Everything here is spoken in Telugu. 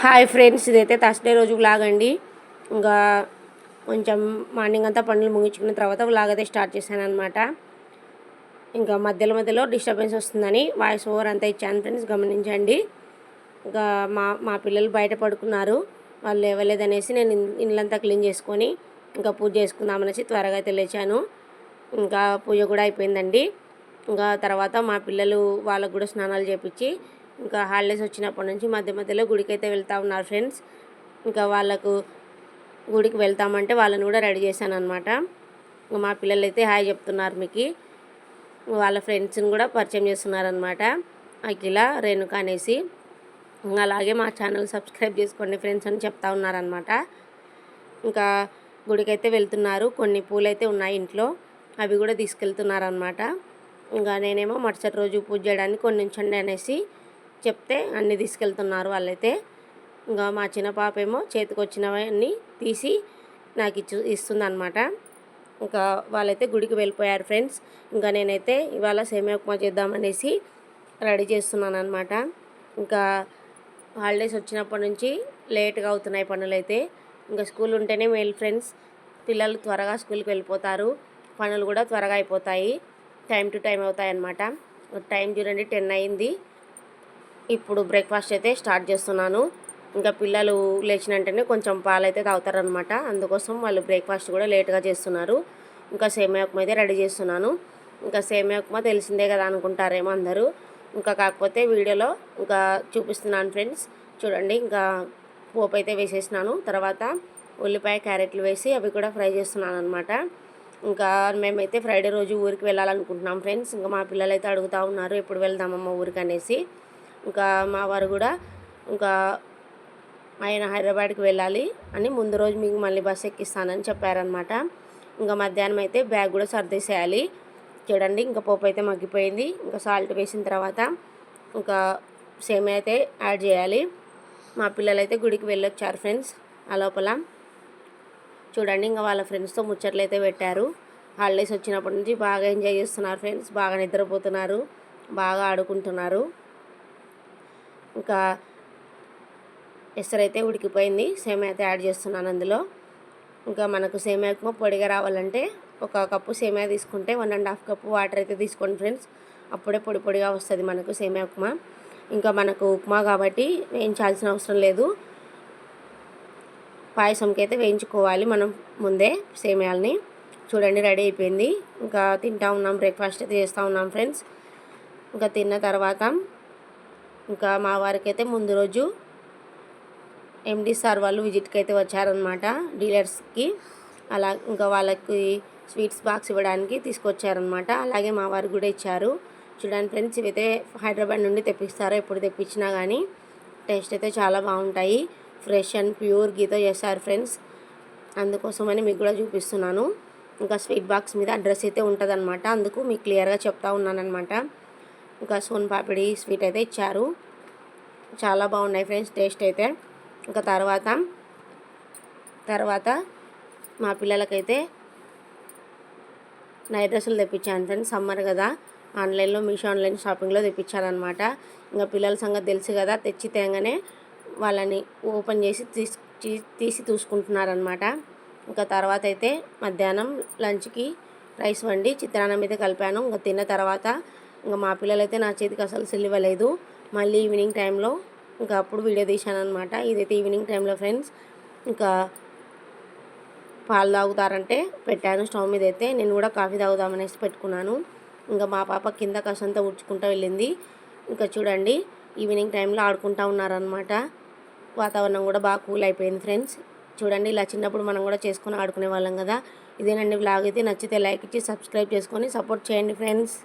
హాయ్ ఫ్రెండ్స్ ఇదైతే థర్స్డే రోజు వ్లాగ్ అండి. ఇంకా కొంచెం మార్నింగ్ అంతా పనులు ముగించుకున్న తర్వాత వ్లాగ్ అయితే స్టార్ట్ చేశాను అనమాట ఇంకా మధ్యలో మధ్యలో డిస్టర్బెన్స్ వస్తుందని వాయిస్ ఓవర్ అంతా ఇచ్చాను ఫ్రెండ్స్ గమనించండి. ఇంకా మా మా పిల్లలు బయట పడుకున్నారు. వాళ్ళు లేవలేదనేసి నేను ఇన్- ఇల్లంతా క్లీన్ చేసుకొని ఇంకా పూజ చేసుకుందామనేసి త్వరగా అయితే లేచాను. ఇంకా పూజ కూడా అయిపోయిందండి. ఇంకా తర్వాత మా పిల్లలు వాళ్ళకు కూడా స్నానాలు చేపించి ఇంకా హాలిడేస్ వచ్చినప్పటి నుంచి మధ్య మధ్యలో గుడికి అయితే వెళ్తూ ఉన్నారు ఫ్రెండ్స్. ఇంకా వాళ్ళకు గుడికి వెళ్తామంటే వాళ్ళని కూడా రెడీ చేశాను అనమాట మా పిల్లలు అయితే హాయ్ చెప్తున్నారు మీకు. వాళ్ళ ఫ్రెండ్స్ని కూడా పరిచయం చేస్తున్నారనమాట అఖిల రేణుక అనేసి. ఇంకా అలాగే మా ఛానల్ సబ్స్క్రైబ్ చేసుకోండి ఫ్రెండ్స్ అని చెప్తా ఉన్నారనమాట ఇంకా గుడికైతే వెళ్తున్నారు. కొన్ని పూలు అయితే ఉన్నాయి ఇంట్లో. అవి కూడా తీసుకెళ్తున్నారనమాట ఇంకా నేనేమో మరుసటి రోజు పూజ చేయడానికి కొన్ని ఉంచండి అనేసి చెప్తే అన్నీ తీసుకెళ్తున్నారు వాళ్ళైతే. ఇంకా మా చిన్న పాప ఏమో చేతికి వచ్చినవన్నీ తీసి నాకు ఇచ్చు ఇస్తుంది అనమాట ఇంకా వాళ్ళైతే గుడికి వెళ్ళిపోయారు ఫ్రెండ్స్. ఇంకా నేనైతే ఇవాళ సేమియా ఉప్మా చేద్దామనేసి రెడీ చేస్తున్నాను అనమాట ఇంకా హాలిడేస్ వచ్చినప్పటి నుంచి లేట్గా అవుతున్నాయి పనులు అయితే ఇంకా స్కూల్ ఉంటేనే మేలు ఫ్రెండ్స్. పిల్లలు త్వరగా స్కూల్కి వెళ్ళిపోతారు. పనులు కూడా త్వరగా అయిపోతాయి. టైం టు టైం అవుతాయి అన్నమాట టైం చూడండి టెన్ అయింది. ఇప్పుడు బ్రేక్ఫాస్ట్ అయితే స్టార్ట్ చేస్తున్నాను. ఇంకా పిల్లలు లేచిన వెంటనే కొంచెం పాలు అయితే తాగుతారనమాట అందుకోసం వాళ్ళు బ్రేక్ఫాస్ట్ కూడా లేట్గా చేస్తున్నారు. ఇంకా సేమియా ఉప్మా అయితే రెడీ చేస్తున్నాను. ఇంకా సేమియా ఉప్మా తెలిసిందే కదా అనుకుంటారేమో అందరూ. ఇంకా కాకపోతే వీడియోలో ఇంకా చూపిస్తున్నాను ఫ్రెండ్స్ చూడండి ఇంకా పోపు అయితే వేసేసినాను. తర్వాత ఉల్లిపాయ క్యారెట్లు వేసి అవి కూడా ఫ్రై చేస్తున్నాను అనమాట ఇంకా మేమైతే ఫ్రైడే రోజు ఊరికి వెళ్ళాలనుకుంటున్నాం ఫ్రెండ్స్ ఇంకా మా పిల్లలు అయితే అడుగుతూ ఉన్నారు ఎప్పుడు వెళ్దామమ్మ ఊరికి అనేసి ఇంకా మా వారు కూడా ఇంకా ఆయన హైదరాబాద్కి వెళ్ళాలి అని ముందు రోజు మీకు మళ్ళీ బస్సు ఎక్కిస్తానని చెప్పారనమాట ఇంకా మధ్యాహ్నం అయితే బ్యాగ్ కూడా సర్దేసేయాలి. చూడండి ఇంకా పోపు అయితే మగ్గిపోయింది. ఇంకా సాల్ట్ వేసిన తర్వాత ఇంకా సేమ్ అయితే యాడ్ చేయాలి. మా పిల్లలు అయితే గుడికి వెళ్ళొచ్చారు ఫ్రెండ్స్ ఆ లోపల. చూడండి ఇంకా వాళ్ళ ఫ్రెండ్స్తో ముచ్చట్లు అయితే పెట్టారు. హాలిడేస్ వచ్చినప్పటి నుంచి బాగా ఎంజాయ్ చేస్తున్నారు ఫ్రెండ్స్ బాగా నిద్రపోతున్నారు బాగా ఆడుకుంటున్నారు. ఇంకా ఎసరు అయితే ఉడికిపోయింది సేమియా అయితే యాడ్ చేస్తున్నాను అందులో. ఇంకా మనకు సేమియా ఉప్మా పొడిగా రావాలంటే ఒక కప్పు సేమియా తీసుకుంటే one and half cup water అయితే తీసుకోండి ఫ్రెండ్స్. అప్పుడే పొడి పొడిగా వస్తుంది మనకు సేమియా ఉప్మా. ఇంకా మనకు ఉప్మా కాబట్టి వేయించాల్సిన అవసరం లేదు. పాయసంకి అయితే వేయించుకోవాలి మనం ముందే సేమియాలని. చూడండి రెడీ అయిపోయింది. ఇంకా తింటా ఉన్నాం బ్రేక్ఫాస్ట్ అయితే చేస్తూ ఉన్నాం ఫ్రెండ్స్. ఇంకా తిన్న తర్వాత ఇంకా మా వారికి అయితే ముందు రోజు ఎండి సార్ వాళ్ళు విజిట్కి అయితే వచ్చారనమాట డీలర్స్కి. అలా ఇంకా వాళ్ళకి స్వీట్స్ బాక్స్ ఇవ్వడానికి తీసుకొచ్చారనమాట అలాగే మా వారు కూడా ఇచ్చారు. చూడండి ఫ్రెండ్స్ ఇవైతే హైదరాబాద్ నుండి తెప్పిస్తారు ఎప్పుడు తెప్పించినా కానీ టేస్ట్ అయితే చాలా బాగుంటాయి. ఫ్రెష్ అండ్ ప్యూర్ గీతో చేస్తారు ఫ్రెండ్స్. అందుకోసమని మీకు కూడా చూపిస్తున్నాను. ఇంకా స్వీట్ బాక్స్ మీద అడ్రస్ అయితే ఉంటుందన్నమాట. అందుకు మీకు క్లియర్గా చెప్తా ఉన్నానమాట ఇంకా సోన్ పాపిడి స్వీట్ అయితే ఇచ్చారు. చాలా బాగున్నాయి ఫ్రెండ్స్ టేస్ట్ అయితే. ఇంకా తర్వాత తర్వాత మా పిల్లలకైతే నైట్ డ్రెస్సులు తెప్పించాను ఫ్రెండ్స్ సమ్మర్ కదా. ఆన్లైన్లో మీషో ఆన్లైన్ షాపింగ్లో తెప్పించారనమాట ఇంకా పిల్లల సంగతి తెలుసు కదా తెచ్చి తేగానే వాళ్ళని ఓపెన్ చేసి తీసి తీసి చూసుకుంటున్నారనమాట ఇంకా తర్వాత అయితే మధ్యాహ్నం లంచ్కి రైస్ వండి చిత్రాన్నం అయితే కలిపాను. ఇంకా తిన్న తర్వాత ఇంకా మా పిల్లలైతే నా చేతికి అసలు సెలివ్వలేదు మళ్ళీ ఈవినింగ్ టైంలో ఇంకా అప్పుడు వీడియో తీశాను అనమాట ఇదైతే ఈవినింగ్ టైంలో ఫ్రెండ్స్. ఇంకా పాలు తాగుతారంటే పెట్టాను స్టవ్ మీద అయితే నేను కూడా కాఫీ తాగుదామనేసి పెట్టుకున్నాను. ఇంకా మా పాప కింద కసంతా ఉడ్చుకుంటూ వెళ్ళింది. ఇంకా చూడండి ఈవినింగ్ టైంలో ఆడుకుంటూ ఉన్నారనమాట వాతావరణం కూడా బాగా కూల్ అయిపోయింది ఫ్రెండ్స్. చూడండి ఇలా చిన్నప్పుడు మనం కూడా చేసుకొని ఆడుకునే వాళ్ళం కదా. ఇదేనండి బ్లాగ్ అయితే నచ్చితే లైక్ ఇచ్చి సబ్స్క్రైబ్ చేసుకొని సపోర్ట్ చేయండి ఫ్రెండ్స్.